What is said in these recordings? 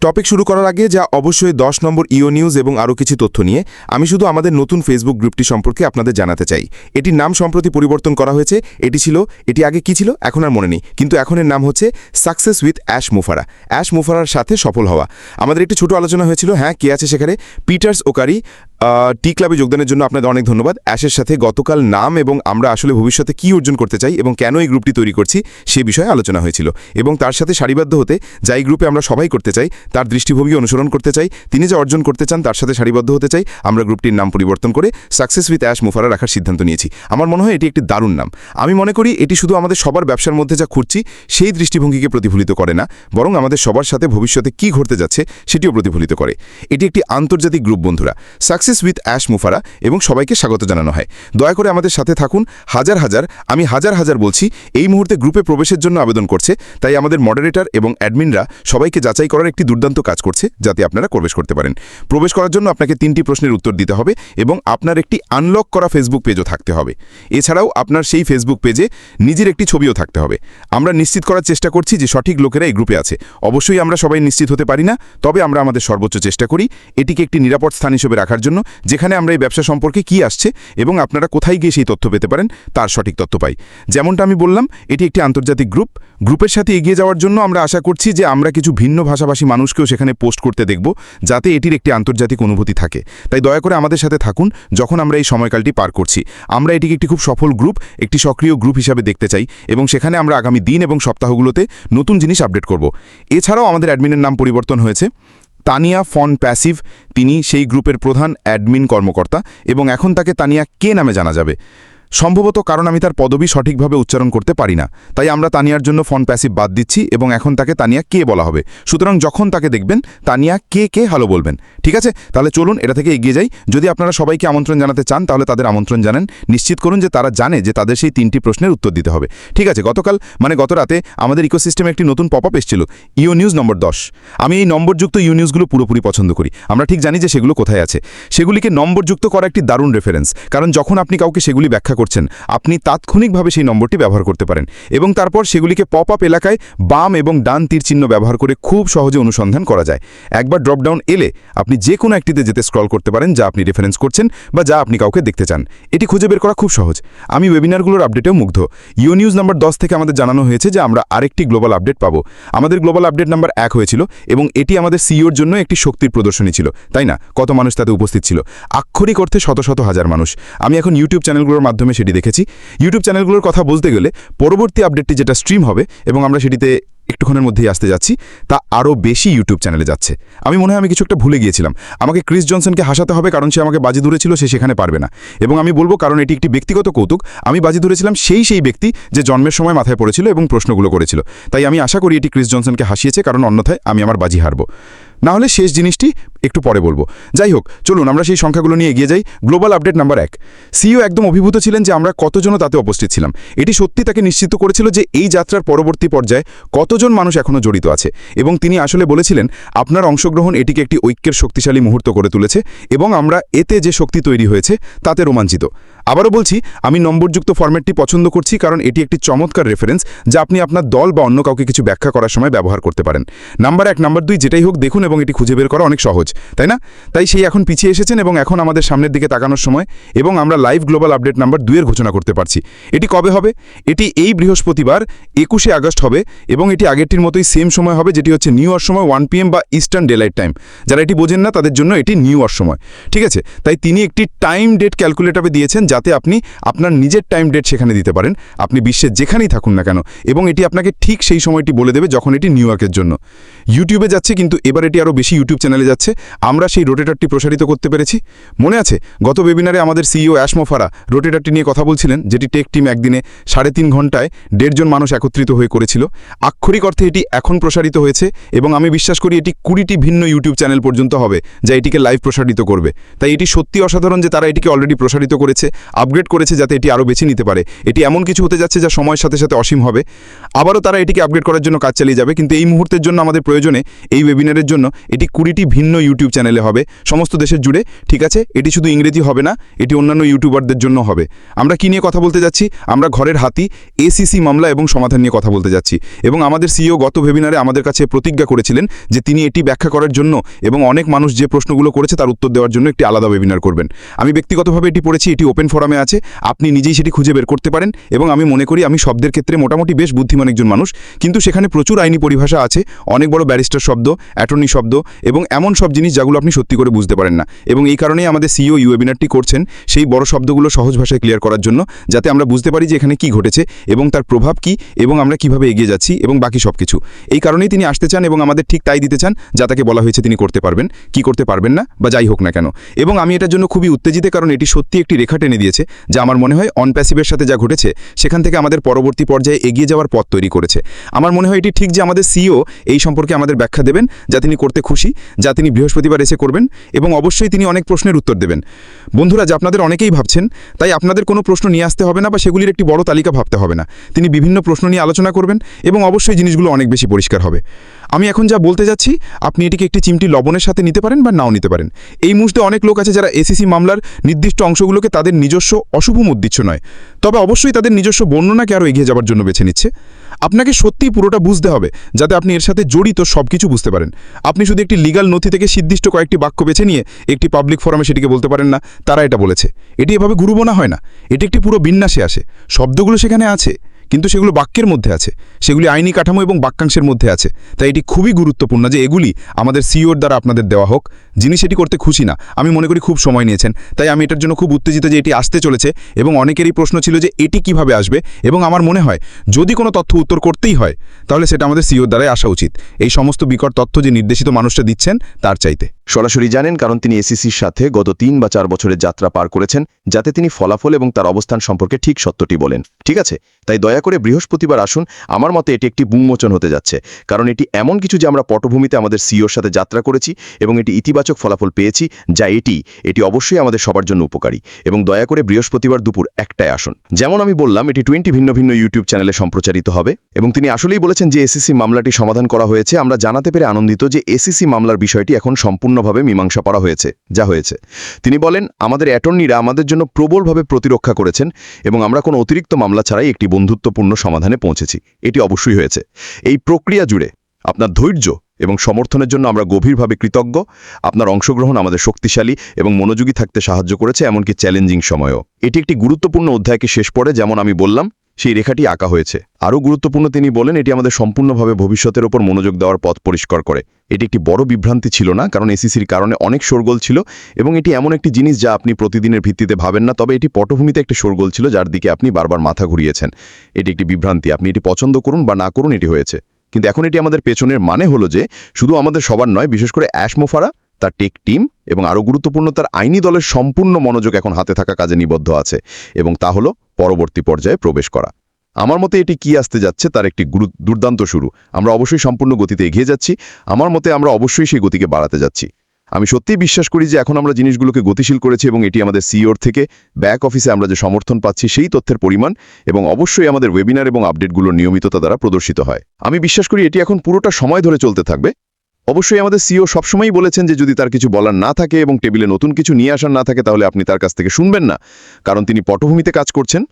Topic শুরু করার আগে যা অবশ্যই দশ নম্বর ইও নিউজ এবং আরও কিছু তথ্য নিয়ে, আমি শুধু আমাদের নতুন ফেসবুক গ্রুপটি সম্পর্কে আপনাদের জানাতে চাই। এটির নাম সম্প্রতি পরিবর্তন করা হয়েছে। এটি ছিল, এটি আগে কি ছিল, এখন আর মনে নেই। কিন্তু এখন এর নাম হচ্ছে সাকসেস উইথ অ্যাশ মুফারা অ্যাশ মুফারার সাথে সফল হওয়া। আমাদের একটি ছোট আলোচনা হয়েছিল হ্যাঁ কে আছে সেখানে? পিটার্স ওকারি টি ক্লাবে যোগদানের জন্য আপনাদের অনেক ধন্যবাদ। অ্যাশের সাথে গতকাল নাম এবং আমরা আসলে ভবিষ্যতে কি অর্জন করতে চাই এবং কেন এই গ্রুপটি তৈরি করছি সে বিষয়ে আলোচনা হয়েছিল। এবং তার সাথে সারিবদ্ধ হতে যাই গ্রুপে আমরা সবাই করতে চাই, তার দৃষ্টিভঙ্গি অনুসরণ করতে চাই, তিনি যা অর্জন করতে চান তার সাথে সারিবদ্ধ হতে চাই, আমরা গ্রুপটির নাম পরিবর্তন করে সাকসেস উইথ অ্যাশ মুফারা রাখার সিদ্ধান্ত নিয়েছি। আমার মনে হয় এটি একটি দারুণ নাম। আমি মনে করি এটি শুধু আমাদের সবার ব্যবসার মধ্যে যা খুঁজছি, সেই দৃষ্টিভঙ্গিকে প্রতিফলিত করে না, বরং আমাদের সবার সাথে ভবিষ্যতে কি ঘটতে যাচ্ছে সেটিও প্রতিফলিত করে। এটি একটি আন্তর্জাতিক গ্রুপ, বন্ধুরা। সাকসেস উইথ অ্যাশ মুফারা এবং সবাইকে স্বাগত জানানো হয়। দয়া করে আমাদের সাথে থাকুন। হাজার হাজার, আমি হাজার হাজার বলছি, এই মুহূর্তে গ্রুপে প্রবেশের জন্য আবেদন করছে, তাই আমাদের মডারেটর এবং অ্যাডমিনরা সবাইকে যাচাই করার একটি দুর্দান্ত কাজ করছে, যাতে আপনারা প্রবেশ করতে পারেন। প্রবেশ করার জন্য আপনাকে তিনটি প্রশ্নের উত্তর দিতে হবে এবং আপনার একটি আনলক করা ফেসবুক পেজও থাকতে হবে। এছাড়াও আপনার সেই ফেসবুক পেজে নিজের একটি ছবিও থাকতে হবে। আমরা নিশ্চিত করার চেষ্টা করছি যে সঠিক লোকেরা এই গ্রুপে আছে। অবশ্যই আমরা সবাই নিশ্চিত হতে পারি না, তবে আমরা আমাদের সর্বোচ্চ চেষ্টা করি, এটিকে একটি নিরাপদ স্থান হিসেবে রাখার জন্য যেখানে আমরা এই ব্যবসা সম্পর্কে কি আসছে এবং আপনারা কোথায় গিয়ে সেই তথ্য পেতে পারেন, তার সঠিক তথ্য পাই। যেমনটা আমি বললাম, এটি একটি আন্তর্জাতিক গ্রুপ। গ্রুপের সাথে এগিয়ে যাওয়ার জন্য আমরা আশা করছি যে আমরা কিছু ভিন্ন ভাষাভাষী মানুষকেও সেখানে পোস্ট করতে দেখব, যাতে এটির একটি আন্তর্জাতিক অনুভূতি থাকে। তাই দয়া করে আমাদের সাথে থাকুন, যখন আমরা এই সময়কালটি পার করছি। আমরা এটিকে একটি খুব সফল গ্রুপ, একটি সক্রিয় গ্রুপ হিসাবে দেখতে চাই এবং সেখানে আমরা আগামী দিন এবং সপ্তাহগুলোতে নতুন জিনিস আপডেট করব। এছাড়াও আমাদের অ্যাডমিনের নাম পরিবর্তন হয়েছে। তানিয়া ফন প্যাসিভ, তিনি সেই গ্রুপের প্রধান অ্যাডমিন কর্মকর্তা, এবং এখন তাকে তানিয়া কে নামে জানা যাবে? সম্ভবত কারণ আমি তার পদবি সঠিকভাবে উচ্চারণ করতে পারি না। তাই আমরা তানিয়ার জন্য ফন প্যাসিভ বাদ দিচ্ছি এবং এখন তাকে তানিয়া কে বলা হবে। সুতরাং যখন তাকে দেখবেন, তানিয়া কে কে হ্যালো বলবেন। ঠিক আছে? তাহলে চলুন এটা থেকে এগিয়ে যাই। যদি আপনারা সবাইকে আমন্ত্রণ জানাতে চান, তাহলে তাদের আমন্ত্রণ জানেন। নিশ্চিত করুন যে তারা জানে যে তাদের সেই তিনটি প্রশ্নের উত্তর দিতে হবে। ঠিক আছে, গতকাল মানে গত রাতে আমাদের ইকোসিস্টেমে একটি নতুন পপ আপ এসেছিল, ইও নিউজ নম্বর দশ। আমি এই নম্বরযুক্ত ইউ নিউজগুলো পুরোপুরি পছন্দ করি। আমরা ঠিক জানি যে সেগুলো কোথায় আছে। সেগুলিকে নম্বরযুক্ত করা একটি দারুণ রেফারেন্স কারণ যখন আপনি কাউকে সেগুলি ব্যাখ্যা করছেন। আপনি তাৎক্ষণিকভাবে সেই নম্বরটি ব্যবহার করতে পারেন এবং তারপর সেগুলিকে পপ আপ এলাকায় বাম এবং ডান তীর চিহ্ন ব্যবহার করে খুব সহজে অনুসন্ধান করা যায়। একবার ড্রপডাউন এলে আপনি যে কোনো একটিতে যেতে স্ক্রল করতে পারেন যা আপনি রেফারেন্স করছেন বা যা আপনি কাউকে দেখতে চান। এটি খুঁজে বের করা খুব সহজ। আমি ওয়েবিনারগুলোর আপডেটেও মুগ্ধ। ইউ নিউজ নাম্বার দশ থেকে আমাদের জানানো হয়েছে যে আমরা আরেকটি গ্লোবাল আপডেট পাবো। আমাদের গ্লোবাল আপডেট নাম্বার এক হয়েছিল এবং এটি আমাদের সিইওর জন্য একটি শক্তির প্রদর্শনী ছিল। তাই না? কত মানুষ তাতে উপস্থিত ছিল? আক্ষরিক অর্থে শত শত হাজার মানুষ। আমি এখন ইউটিউব চ্যানেলগুলোর মাধ্যমে সেটি দেখেছি। ইউটিউব চ্যানেলগুলোর কথা বলতে গেলে পরবর্তী আপডেটটি যেটা স্ট্রিম হবে এবং আমরা সেটিতে একটুক্ষণের মধ্যেই আসতে যাচ্ছি, তা আরও বেশি ইউটিউব চ্যানেলে যাচ্ছে। আমি মনে হয় আমি কিছু একটা ভুলে গিয়েছিলাম। আমাকে ক্রিস জনসনকে হাসাতে হবে কারণ সে আমাকে বাজি ধরেছিল, সে সেখানে পারবে না। এবং আমি বলব কারণ এটি একটি ব্যক্তিগত কৌতুক, আমি বাজি ধরেছিলাম সেই সেই ব্যক্তি যে জন্মের সময় মাথায় পড়েছিল এবং প্রশ্নগুলো করেছিল। তাই আমি আশা করি এটি ক্রিস জনসনকে হাসিয়েছে, কারণ অন্যথায় আমি আমার বাজি হারবো। না হলে শেষ জিনিসটি একটু পরে বলব। যাই হোক, চলুন আমরা সেই সংখ্যাগুলো নিয়ে এগিয়ে যাই। গ্লোবাল আপডেট নাম্বার এক। সিইও একদম অভিভূত ছিলেন যে আমরা কতজন তাতে উপস্থিত ছিলাম। এটি সত্যি তাকে নিশ্চিত করেছিল যে এই যাত্রার পরবর্তী পর্যায়ে কতজন মানুষ এখনও জড়িত আছে এবং তিনি আসলে বলেছিলেন, আপনার অংশগ্রহণ এটিকে একটি ঐক্যের শক্তিশালী মুহূর্ত করে তুলেছে এবং আমরা এতে যে শক্তি তৈরি হয়েছে তাতে রোমাঞ্চিত। আবারও বলছি, আমি নম্বরযুক্ত ফরম্যাটটি পছন্দ করছি কারণ এটি একটি চমৎকার রেফারেন্স যা আপনি আপনার দল বা অন্য কাউকে কিছু ব্যাখ্যা করার সময় ব্যবহার করতে পারেন। নাম্বার এক নাম্বার দুই, যেটাই হোক, দেখুন এবং এটি খুঁজে বের করা অনেক সহজ, তাই না? তাই সেই এখন পিছিয়ে এসেছেন এবং এখন আমাদের সামনের দিকে তাকানোর সময় এবং আমরা লাইভ গ্লোবাল আপডেট নাম্বার দুইয়ের ঘোষণা করতে পারছি। এটি কবে হবে? এটি এই বৃহস্পতিবার, একুশে আগস্ট হবে এবং এটি আগেরটির মতোই সেম সময় হবে যেটি হচ্ছে নিউ ইয়র্ক সময় ওয়ান পিএম বা ইস্টার্ন ডেলাইট টাইম যারা এটি বোঝেন না, তাদের জন্য এটি নিউ ইয়র্ক সময়, ঠিক আছে? তাই তিনি একটি টাইম ডেট ক্যালকুলেটরে দিয়েছেন যাতে আপনি আপনার নিজের টাইম ডেট সেখানে দিতে পারেন। আপনি বিশ্বের যেখানেই থাকুন না কেন, এবং এটি আপনাকে ঠিক সেই সময়টি বলে দেবে যখন এটি নিউ ইয়র্কের জন্য। ইউটিউবে যাচ্ছে কিন্তু এবার এটি আরও বেশি ইউটিউব চ্যানেলে যাচ্ছে, আমরা সেই রোটেটারটি প্রসারিত করতে পেরেছি। মনে আছে, গত ওয়েবিনারে আমাদের সিইও অ্যাশমোফারা রোটেটারটি নিয়ে কথা বলছিলেন, যেটি টেক টিম একদিনে সাড়ে তিন ঘন্টায় দেড়জন মানুষ একত্রিত হয়ে করেছিল। আক্ষরিক অর্থে এটি এখন প্রসারিত হয়েছে এবং আমি বিশ্বাস করি এটি কুড়িটি ভিন্ন ইউটিউব চ্যানেল পর্যন্ত হবে, যা এটিকে লাইভ প্রসারিত করবে। তাই এটি সত্যি অসাধারণ যে তারা এটিকে অলরেডি প্রসারিত করেছে আপগ্রেড করেছে যাতে এটি আরও বেছে নিতে পারে। এটি এমন কিছু হতে যাচ্ছে যা সময়ের সাথে সাথে অসীম হবে। আবারও তারা এটিকে আপগ্রেড করার জন্য কাজ চালিয়ে যাবে, কিন্তু এই মুহূর্তের জন্য আমাদের প্রয়োজনে এই ওয়েবিনারের জন্য এটি কুড়িটি ভিন্ন ইউটিউব চ্যানেলে হবে। সমস্ত দেশের জুড়ে, ঠিক আছে? এটি শুধু ইংরেজি হবে না, এটি অন্যান্য ইউটিউবারদের জন্য হবে। আমরা কি নিয়ে কথা বলতে যাচ্ছি? আমরা ঘরের হাতি এসিসি মামলা এবং সমাধান নিয়ে কথা বলতে যাচ্ছি। এবং আমাদের সিইও গত ভেবিনারে আমাদের কাছে প্রতিজ্ঞা করেছিলেন যে তিনি এটি ব্যাখ্যা করার জন্য এবং অনেক মানুষ যে প্রশ্নগুলো করেছে তার উত্তর দেওয়ার জন্য একটি আলাদা ওয়েবিনার করবেন। আমি ব্যক্তিগতভাবে এটি পড়েছি, এটি ওপেন ফোরামে আছে। আপনি নিজেই সেটি খুঁজে বের করতে পারেন এবং আমি মনে করি আমি শব্দের ক্ষেত্রে মোটামুটি বেশ বুদ্ধিমান একজন মানুষ। কিন্তু সেখানে প্রচুর আইনি পরিভাষা আছে, অনেক বড় ব্যারিস্টার শব্দ অ্যাটর্নি শব্দ এবং এমন সব জিনিস যেগুলো আপনি সত্যি করে বুঝতে পারেন না। এবং এই কারণেই আমাদের সিও ইউ ওয়েবিনারটি করছেন সেই বড় শব্দগুলো সহজ ভাষায় ক্লিয়ার করার জন্য, যাতে আমরা বুঝতে পারি যে এখানে কি ঘটেছে এবং তার প্রভাব কি এবং আমরা কীভাবে এগিয়ে যাচ্ছি এবং বাকি সব কিছু এই কারণেই তিনি আসতে চান এবং আমাদের ঠিক তাই দিতে চান, যা তাকে বলা হয়েছে তিনি করতে পারবেন, কি করতে পারবেন না বা যাই হোক না কেন। এবং আমি এটার জন্য খুবই উত্তেজিত কারণ এটি সত্যি একটি রেখা টেনে দিয়েছে, যা আমার মনে হয় অনপ্যাসিভের সাথে যা ঘটেছে, সেখান থেকে আমাদের পরবর্তী পর্যায়ে এগিয়ে যাওয়ার পথ তৈরি করেছে। আমার মনে হয় এটি ঠিক যে আমাদের সিও এই সম্পর্কে আমাদের ব্যাখ্যা দেবেন, যা তিনি করতে খুশি, যা তিনি বৃহস্পতিবার এসে করবেন এবং অবশ্যই তিনি অনেক প্রশ্নের উত্তর দেবেন। বন্ধুরা, যা আপনাদের অনেকেই ভাবছেন, তাই আপনাদের কোনো প্রশ্ন নিয়ে আসতে হবে না বা সেগুলির একটি বড় তালিকা ভাবতে হবে না। তিনি বিভিন্ন প্রশ্ন নিয়ে আলোচনা করবেন এবং অবশ্যই জিনিসগুলো অনেক বেশি পরিষ্কার হবে। আমি এখন যা বলতে যাচ্ছি, আপনি এটিকে একটি চিমটি লবণের সাথে নিতে পারেন বা নাও নিতে পারেন। এই মুহূর্তে অনেক লোক আছে যারা এসিসি মামলার নির্দিষ্ট অংশগুলোকে তাদের নিজস্ব অশুভ উদ্দিচ্ছ নয়। তবে অবশ্যই তাদের নিজস্ব বর্ণনাকে আরও এগিয়ে যাওয়ার জন্য বেছে নিচ্ছে। আপনাকে সত্যিই পুরোটা বুঝতে হবে, যাতে আপনি এর সাথে জড়িত সব কিছু বুঝতে পারেন। আপনি শুধু একটি লিগাল নথি থেকে সিদ্ধিষ্ট কয়েকটি বাক্য বেছে নিয়ে একটি পাবলিক ফোরামে সেটিকে বলতে পারেন না, তারা এটা বলেছে। এটি এভাবে গুরুবোনা হয় না। এটি একটি পুরো বিন্যাসে আসে। শব্দগুলো সেখানে আছে। কিন্তু সেগুলো বাক্যের মধ্যে আছে। সেগুলি আইনি কাঠামো এবং বাক্যাংশের মধ্যে আছে। তাই এটি খুবই গুরুত্বপূর্ণ যে এগুলি আমাদের সিওর দ্বারা আপনাদের দেওয়া হোক। যিনি সেটি করতে খুশি না, আমি মনে করি খুব সময় নিয়েছেন। তাই আমি এটার জন্য খুব উত্তেজিত যে এটি আসতে চলেছে এবং অনেকেরই প্রশ্ন ছিল যে এটি কীভাবে আসবে এবং আমার মনে হয় যদি কোনো তথ্য উত্তর করতেই হয়, তাহলে সেটা আমাদের সিওর দ্বারাই আসা উচিত। এই সমস্ত বিকট তথ্য যে নির্দেশিত মানুষটা দিচ্ছেন, তার চাইতে। সরাসরি জানেন, কারণ তিনি এসিসির সাথে গত তিন বা চার বছরের যাত্রা পার করেছেন, যাতে তিনি ফলাফল এবং তার অবস্থান সম্পর্কে ঠিক সত্যটি বলেন। ঠিক আছে? তাই দয়া করে বৃহস্পতিবার আসুন। আমার মতে এটি একটি বুমোচন হতে যাচ্ছে। কারণ এটি এমন কিছু যে আমরা পটভূমিতে আমাদের সিওর সাথে যাত্রা করেছি এবং এটি ইতিবাচক ফলাফল পেয়েছি, যা এটি এটি অবশ্যই আমাদের সবার জন্য উপকারী। এবং দয়া করে বৃহস্পতিবার দুপুর একটায় আসুন। যেমন আমি বললাম, এটি টোয়েন্টি ভিন্ন ভিন্ন ইউটিউব চ্যানেলে সম্প্রচারিত হবে এবং তিনি আসলেই বলেছেন যে এসিসি মামলাটি সমাধান করা হয়েছে। আমরা জানাতে পেরে আনন্দিত যে এসিসি মামলার বিষয়টি এখন সম্পূর্ণভাবে মীমাংসা করা হয়েছে, যা হয়েছে। তিনি বলেন, আমাদের অ্যাটর্নিরা আমাদের জন্য প্রবলভাবে প্রতিরক্ষা করেছেন এবং আমরা কোনো অতিরিক্ত মামলা ছাড়াই একটি বন্ধুত্বপূর্ণ সমাধানে পৌঁছেছি। এটি অবশ্যই হয়েছে। এই প্রক্রিয়া জুড়ে আপনার ধৈর্য এবং সমর্থনের জন্য আমরা গভীরভাবে কৃতজ্ঞ। আপনার অংশগ্রহণ আমাদের শক্তিশালী এবং মনোযোগী থাকতে সাহায্য করেছে, এমনকি চ্যালেঞ্জিং সময়ও। এটি একটি গুরুত্বপূর্ণ অধ্যায়কে শেষ পড়ে, যেমন আমি বললাম সেই রেখাটি আঁকা হয়েছে। আরও গুরুত্বপূর্ণ তিনি বলেন, এটি আমাদের সম্পূর্ণভাবে ভবিষ্যতের ওপর মনোযোগ দেওয়ার পথ পরিষ্কার করে। এটি একটি বড় বিভ্রান্তি ছিল না, কারণ এসিসির কারণে অনেক শোরগোল ছিল এবং এটি এমন একটি জিনিস যা আপনি প্রতিদিনের ভিত্তিতে ভাবেন না, তবে এটি পটভূমিতে একটি শোরগোল ছিল যার দিকে আপনি বারবার মাথা ঘুরিয়েছেন। এটি একটি বিভ্রান্তি, আপনি এটি পছন্দ করুন বা না করুন এটি হয়েছে। কিন্তু এখন এটি আমাদের পেছনের মানে হলো যে, শুধু আমাদের সবার নয়, বিশেষ করে অ্যাশমোফারা, তার টেক টিম এবং আরও গুরুত্বপূর্ণ, তার আইনি দলের সম্পূর্ণ মনোযোগ এখন হাতে থাকা কাজে নিবদ্ধ আছে এবং তা হলো পরবর্তী পর্যায়ে প্রবেশ করা। আমার মতে এটি কি আসতে যাচ্ছে তার একটি গুরু, দুর্দান্ত শুরু। আমরা অবশ্যই সম্পূর্ণ গতিতে এগিয়ে যাচ্ছি। আমার মতে আমরা অবশ্যই সেই গতিকে বাড়াতে যাচ্ছি। আমি সত্যিই বিশ্বাস করি যে এখন আমরা জিনিসগুলোকে গতিশীল করেছি এবং এটি আমাদের সিওর থেকে ব্যাক অফিসে আমরা যে সমর্থন পাচ্ছি সেই তথ্যের পরিমাণ এবং অবশ্যই আমাদের ওয়েবিনার এবং আপডেটগুলোর নিয়মিততা দ্বারা প্রদর্শিত হয়। আমি বিশ্বাস করি এটি এখন পুরোটা সময় ধরে চলতে থাকবে। অবশ্যই আমাদের সিও সবসময়ই বলেছেন যে যদি তার কিছু বলার না থাকে এবং টেবিলে নতুন কিছু নিয়ে আসার না থাকে, তাহলে আপনি তার কাছ থেকে শুনবেন না। কারণ তিনি পটভূমিতে কাজ করছেন,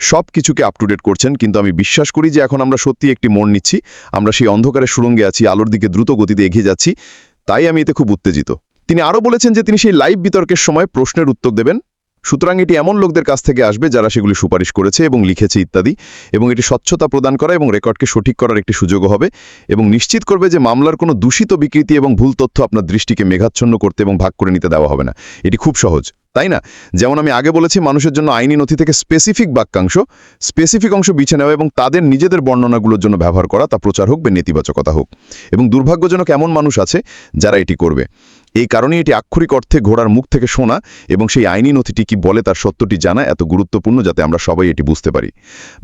সব কিছুকে আপ টু ডেট করছেন, কিন্তু আমি বিশ্বাস করি যে এখন আমরা সত্যি একটি মন নিচ্ছি, আমরা সেই অন্ধকারের সুরঙ্গে আছি, আলোর দিকে দ্রুত গতিতে এগিয়ে যাচ্ছি, তাই আমি এতে খুব উত্তেজিত। তিনি আরও বলেছেন যে তিনি সেই লাইভ বিতর্কের সময় প্রশ্নের উত্তর দেবেন সুতরাং এটি এমন লোকদের কাছ থেকে আসবে যারা সেগুলি সুপারিশ করেছে এবং লিখেছে ইত্যাদি, এবং এটি স্বচ্ছতা প্রদান করা এবং রেকর্ডকে সঠিক করার একটি সুযোগও হবে, এবং নিশ্চিত করবে যে মামলার কোনো দূষিত বিকৃতি এবং ভুল তথ্য আপনার দৃষ্টিকে মেঘাচ্ছন্ন করতে এবং ভাগ করে নিতে দেওয়া হবে না। এটি খুব সহজ, তাই না? যেমন আমি আগে বলেছি, মানুষের জন্য আইনি নথি থেকে স্পেসিফিক বাক্যাংশ স্পেসিফিক অংশ বিছে নেওয়া এবং তাদের নিজেদের বর্ণনাগুলোর জন্য ব্যবহার করা, তা প্রচার হোক বা নেতিবাচকতা হোক। এবং দুর্ভাগ্যজনক এমন মানুষ আছে যারা এটি করবে। এই কারণে এটি আক্ষরিক অর্থে ঘোড়ার মুখ থেকে শোনা এবং সেই আইনি নথিটি কি বলে তার সত্যটি জানা এত গুরুত্বপূর্ণ যাতে আমরা সবাই এটি বুঝতে পারি।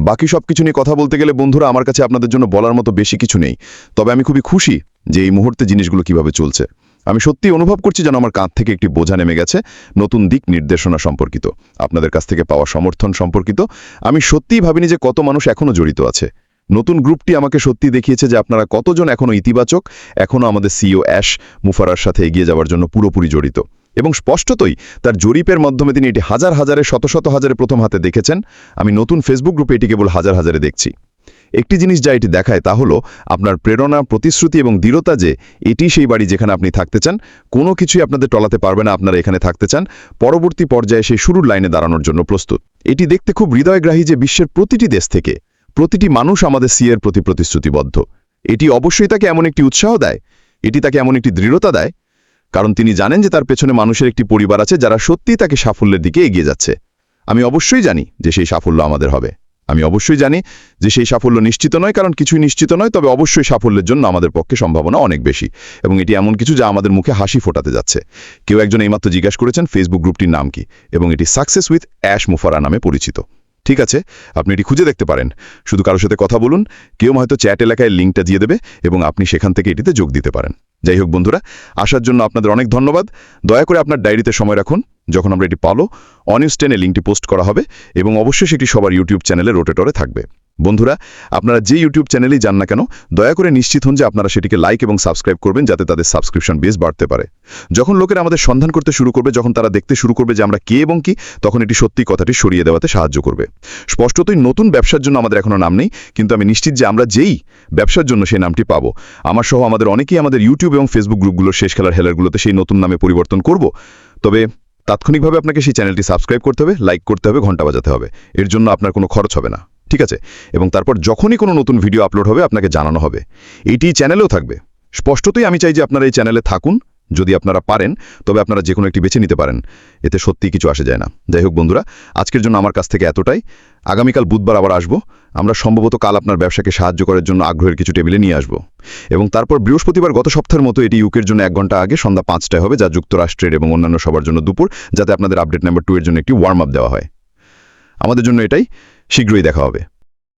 বাকি সব কিছু নিয়ে কথা বলতে গেলে বন্ধুরা, আমার কাছে আপনাদের জন্য বলার মতো বেশি কিছু নেই। তবে আমি খুবই খুশি যে এই মুহূর্তে জিনিসগুলো কীভাবে চলছে। আমি সত্যি অনুভব করছি যেন আমার কাঁধ থেকে একটি বোঝা নেমে গেছে, নতুন দিক নির্দেশনা সম্পর্কিত, আপনাদের কাছ থেকে পাওয়া সমর্থন সম্পর্কিত। আমি সত্যিই ভাবিনি যে কত মানুষ এখনও জড়িত আছে। নতুন গ্রুপটি আমাকে সত্যি দেখিয়েছে যে আপনারা কতজন এখনও ইতিবাচক এখনও আমাদের সিইও অ্যাশ মুফারার সাথে এগিয়ে যাওয়ার জন্য পুরোপুরি জড়িত। এবং স্পষ্টতই তার জরিপের মাধ্যমে তিনি এটি হাজার হাজারে, শত শত হাজারে প্রথম হাতে দেখেছেন। আমি নতুন ফেসবুক গ্রুপে এটি কেবল হাজার হাজারে দেখছি। একটি জিনিস যা এটি দেখায় তা হলো আপনার প্রেরণা, প্রতিশ্রুতি এবং দৃঢ়তা যে এটি সেই বাড়ি যেখানে আপনি থাকতে চান, কোনো কিছুই আপনাদের টলাতে পারবে না আপনারা এখানে থাকতে চান। পরবর্তী পর্যায়ে সেই শুরুর লাইনে দাঁড়ানোর জন্য প্রস্তুত। এটি দেখতে খুব হৃদয়গ্রাহী যে বিশ্বের প্রতিটি দেশ থেকে প্রতিটি মানুষ আমাদের সিএর প্রতি প্রতিশ্রুতিবদ্ধ। এটি অবশ্যই তাকে এমন একটি উৎসাহ দেয়, এটি তাকে এমন একটি দৃঢ়তা দেয়, কারণ তিনি জানেন যে তার পেছনে মানুষের একটি পরিবার আছে যারা সত্যিই তাকে সাফল্যের দিকে এগিয়ে যাচ্ছে। আমি অবশ্যই জানি যে সেই সাফল্য আমাদের হবে। আমি অবশ্যই জানি যে সেই সাফল্য নিশ্চিত নয়, কারণ কিছুই নিশ্চিত নয়, তবে অবশ্যই সাফল্যের জন্য আমাদের পক্ষে সম্ভাবনা অনেক বেশি। এবং এটি এমন কিছু যা আমাদের মুখে হাসি ফোটাতে যাচ্ছে। কেউ একজন এইমাত্র জিজ্ঞাসা করেছেন, ফেসবুক গ্রুপটির নাম কি? এবং এটি সাকসেস উইথ অ্যাশ মুফারা নামে পরিচিত। ঠিক আছে, আপনি এটি খুঁজে দেখতে পারেন। শুধু কারোর সাথে কথা বলুন, কেউ হয়তো চ্যাট এলাকায় লিঙ্কটা দিয়ে দেবে এবং আপনি সেখান থেকে এটিতে যোগ দিতে পারেন। যাই হোক বন্ধুরা, আসার জন্য আপনাদের অনেক ধন্যবাদ। দয়া করে আপনার ডায়েরিতে সময় রাখুন, যখন আমরা এটি পালো, অনিউজ টেনে লিঙ্কটি পোস্ট করা হবে এবং অবশ্যই সেটি সবার ইউটিউব চ্যানেলে রোটেটরে থাকবে। বন্ধুরা, আপনারা যে ইউটিউব চ্যানেলেই যান না কেন, দয়া করে নিশ্চিত হন যে আপনারা সেটিকে লাইক এবং সাবস্ক্রাইব করবেন যাতে তাদের সাবস্ক্রিপশন বেস বাড়তে পারে। যখন লোকেরা আমাদের সন্ধান করতে শুরু করবে, যখন তারা দেখতে শুরু করবে যে আমরা কে এবং কি, তখন এটি সত্যি কথাটি সরিয়ে দেওয়াতে সাহায্য করবে। স্পষ্টতই নতুন ব্যবসার জন্য আমাদের এখনও নাম নেই, কিন্তু আমি নিশ্চিত যে আমরা যেই ব্যবসার জন্য সেই নামটি পাব। আমার সহ আমাদের অনেকেই আমাদের ইউটিউব এবং ফেসবুক গ্রুপগুলোর শেষ খেলার হেলারগুলোতে সেই নতুন নামে পরিবর্তন করব। তবে তাৎক্ষণিকভাবে আপনাকে সেই চ্যানেলটি সাবস্ক্রাইব করতে হবে লাইক করতে হবে, ঘণ্টা বাজাতে হবে। এর জন্য আপনার কোনো খরচ হবে না। ঠিক আছে? এবং তারপর যখনই কোনো নতুন ভিডিও আপলোড হবে, আপনাকে জানানো হবে। এইটি চ্যানেলেও থাকবে। স্পষ্টতই আমি চাই যে আপনারা এই চ্যানেলে থাকুন। যদি আপনারা পারেন, তবে আপনারা যে কোনো একটি বেছে নিতে পারেন। এতে সত্যিই কিছু আসে যায় না। যাই হোক বন্ধুরা, আজকের জন্য আমার কাছ থেকে এতটাই। আগামীকাল বুধবার আবার আসব। আমরা সম্ভবত কাল আপনার ব্যবসাকে সাহায্য করার জন্য আগ্রহের কিছু টেবিলে নিয়ে আসব। এবং তারপর বৃহস্পতিবার গত সপ্তাহের মতো এটি ইউকের জন্য এক ঘণ্টা আগে সন্ধ্যা পাঁচটায় হবে, যা যুক্তরাষ্ট্রের এবং অন্যান্য সবার জন্য দুপুর, যাতে আপনাদের আপডেট নাম্বার টু এর জন্য একটি ওয়ার্ম আপ দেওয়া হয়। আমাদের জন্য এটাই। শীঘ্রই দেখা হবে